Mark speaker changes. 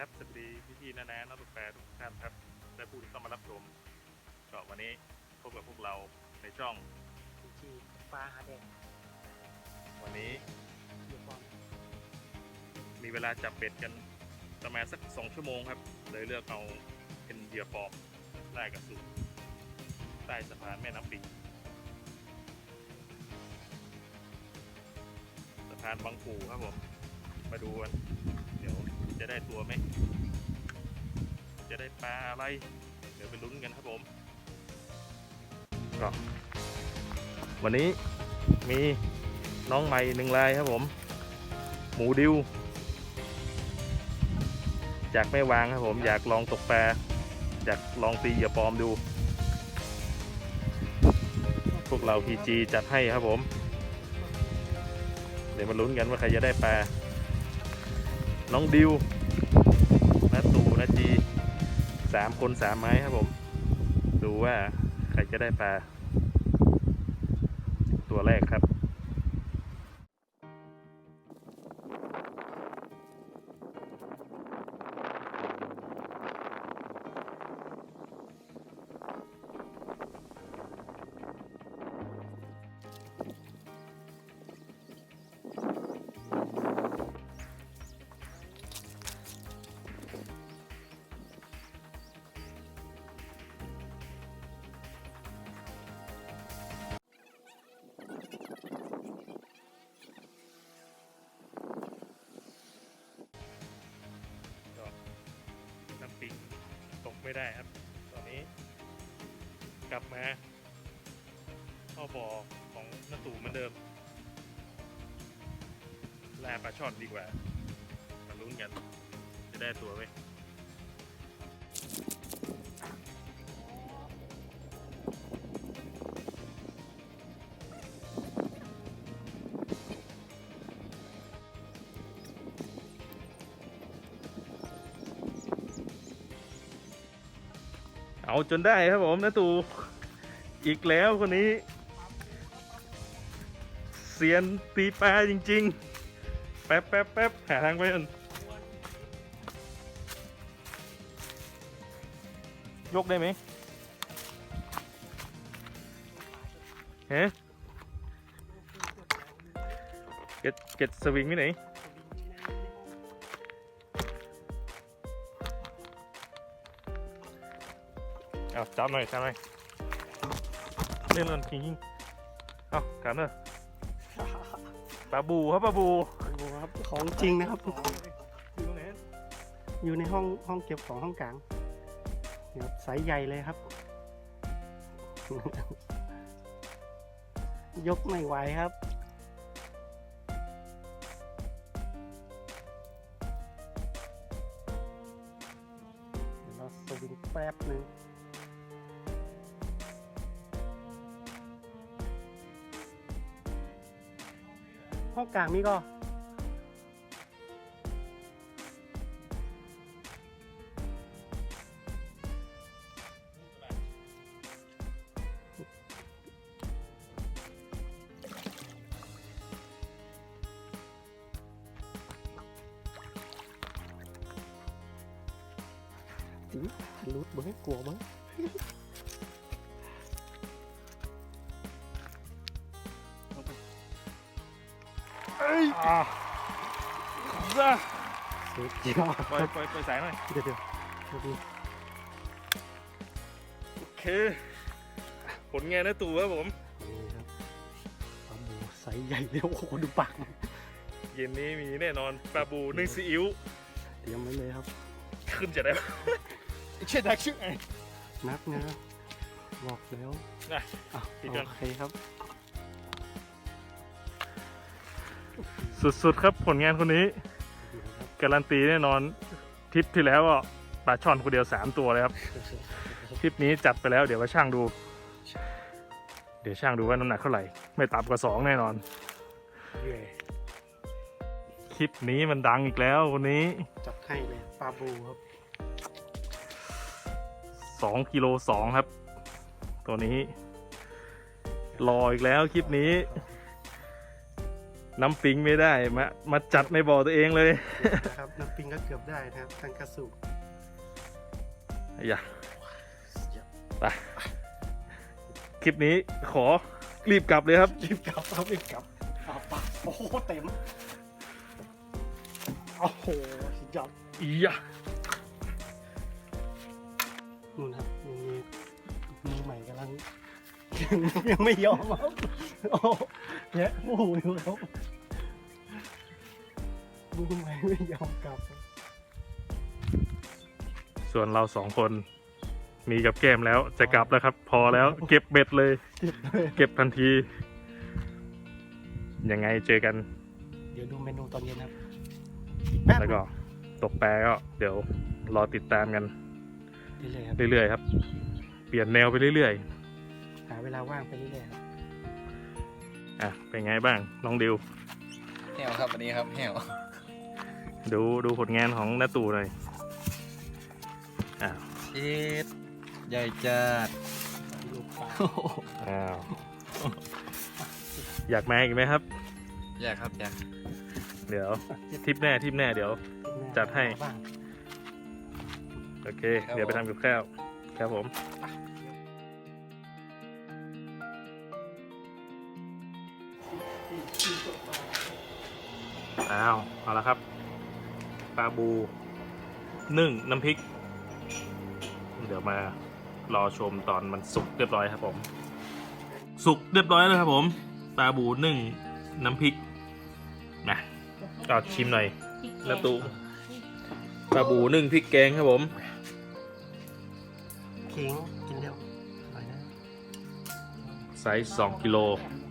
Speaker 1: ครับ สวัสดีพี่พี่ๆนานานักตกปลาทุกท่านครับ และผู้ที่เข้ามารับชมก็วันนี้พบกับพวกเราในช่อง
Speaker 2: จีปลาหาแดง
Speaker 1: วันนี้
Speaker 2: อยู่ก่อน
Speaker 1: มีเวลาจับเบ็ดกันประมาณสักสองชั่วโมงครับ เลยเลือกเอาเป็นเหยื่อปลอมไล่กระสุนใต้สะพานแม่น้ำปิงสะพานบางปูครับผม มาดูกันเดี๋ยว จะได้ตัวไหม จะได้ปลาอะไร เดี๋ยวไปลุ้นกันครับผมก็วันนี้มีน้องใหม่หนึ่งลายครับผม หมูดิว จากแม่วางครับผม อยากลองตกปลาอยากลองตีเหยื่อปลอมดู พวกเราพีจีจัดให้ครับผม เดี๋ยวมาลุ้นกันว่าใครจะได้ปลา น้องดิวนาตูนาจีสามคนสามไม้ครับผม ดูว่าใครจะได้ปลา ตัวแรกครับ ไม่ได้ครับ ตอนนี้ กลับมาเข้าบ่อของน้าตู่เหมือนเดิมแล่ปลาช่อนดีกว่ามาลุ้นกัน จะได้ตัวไหม เอาจนได้ครับผมน้าตู่อีกแล้วคนนี้เซียนตีปลาจริง ๆ แป๊บแป๊บแป๊บหาทางไปก่อนยกได้ไหมเฮ้เก็ตเก็ตสวิงที่ไหน เอาจับหน่อยจับหน่อยเล่นเล่นคิงยิงเอากันเนอะปลาบูครับปลาบู
Speaker 2: โอ้โหครับของจริงนะครับ
Speaker 1: อยู่ตรงไหน
Speaker 2: อยู่ในห้องห้องเก็บของห้องกลางนี่ครับไซส์ใหญ่เลยครับ ยกไม่ไหวครับ เดี๋ยวเราสวิงแป๊บหนึ่ง ห้องกลางนี่ก็รูดเบิ้งกลัวเบิ้ง
Speaker 1: อ่าจ้า
Speaker 2: สุดยอด
Speaker 1: ปล่อยปล่อยปล่อยสายหน่อย
Speaker 2: เดี๋ยวเดี๋ยวดู
Speaker 1: โอเค ผลงานนะตู่ครับผม
Speaker 2: นี่ครับปลาหมูไซส์ใหญ่เลยโอ้โหดูปากมัน
Speaker 1: เย็นนี้มีแน่นอนปลาบูนึ่งซีอิ๊ว
Speaker 2: เตรียมไว้เลยครับ
Speaker 1: ขึ้นจะได้ปะเช่นดักชื่อไง
Speaker 2: นับนะบอกแล้ว
Speaker 1: นะ
Speaker 2: อะ
Speaker 1: ปิดก่อน
Speaker 2: โอเคครับ
Speaker 1: สุดๆ ครับผลงานคนนี้
Speaker 2: นี่ครับ
Speaker 1: การันตีแน่นอนทริปที่แล้วก็ปลาช่อนคนเดียวสามตัวเลยครับทริปนี้จัดไปแล้วเดี๋ยวมาช่างดู เดี๋ยวช่างดูว่าน้ำหนักเท่าไหร่ ไม่ต่ำกว่าสองแน่นอน
Speaker 2: เย่
Speaker 1: คลิปนี้มันดังอีกแล้ววันนี้
Speaker 2: จัดให้เลยปลาบูครับ
Speaker 1: สองกิโลสองครับ ตัวนี้รออีกแล้วคลิปนี้ น้ำปิงไม่ได้มามาจัดในบ่อตัวเองเลย
Speaker 2: นะครับน้ำปิงก็เกือบได้นะครับทังกระสุ
Speaker 1: อย่าไปคลิปนี้ขอรีบกลับเลยครับ
Speaker 2: รีบกลับครับรีบกลับเอาปะโอ้โหเต็มโอ้โหสุดยอด
Speaker 1: อียะ
Speaker 2: นู่นครับมีมีใหม่กำลังยังยังไม่ยอมครับโอ้โห เนี่ยโอ้โหอยู่ครับมือใหม่ไม่ยอมกลับครับ
Speaker 1: ส่วนเราสองคนมีกับแก้มแล้วจะกลับแล้วครับ พอแล้ว เก็บเบ็ดเลย
Speaker 2: เก็บเลย
Speaker 1: เก็บทันที ยังไงเจอกัน
Speaker 2: เดี๋ยวดูเมนูตอนเย็นครับอีกแป๊บ
Speaker 1: แล้วก็ตกแปลก็เดี๋ยวรอติดตามกัน
Speaker 2: เรื่อยๆครับ
Speaker 1: เรื่อยๆครับ เปลี่ยนแนวไปเรื่อย
Speaker 2: หาเวลาว่างไปเรื่อยๆครับ
Speaker 1: ๆ อะเป็นไงบ้างน้องดิว
Speaker 3: แหวครับวันนี้ครับแหว
Speaker 1: ดูดูผลงานของน้าตู่หน่อยอะ
Speaker 3: เอ็ดใหญ่จัด
Speaker 2: ลูกปลา
Speaker 1: อ้าวอยากมาอีกไหมครับ
Speaker 3: อยากครับอยาก
Speaker 1: เดี๋ยวทริปแน่ทริปแน่เดี๋ยว จัดให้
Speaker 2: บ้าง
Speaker 1: โอเค เดี๋ยวไปทำกับข้าวครับผม อ้าว เอาละครับ ปลาบูนึ่งน้ำพริก เดี๋ยวมารอชมตอนมันสุกเรียบร้อยครับผม สุกเรียบร้อยแล้วครับผม ปลาบูนึ่งน้ำพริกนะก็ชิมหน่อยแล้วตูปลาบูนึ่งพริกแกงครับผม
Speaker 2: เค้งกินเร็วอร่อยนะ
Speaker 1: ไซส์2กิโล
Speaker 2: อ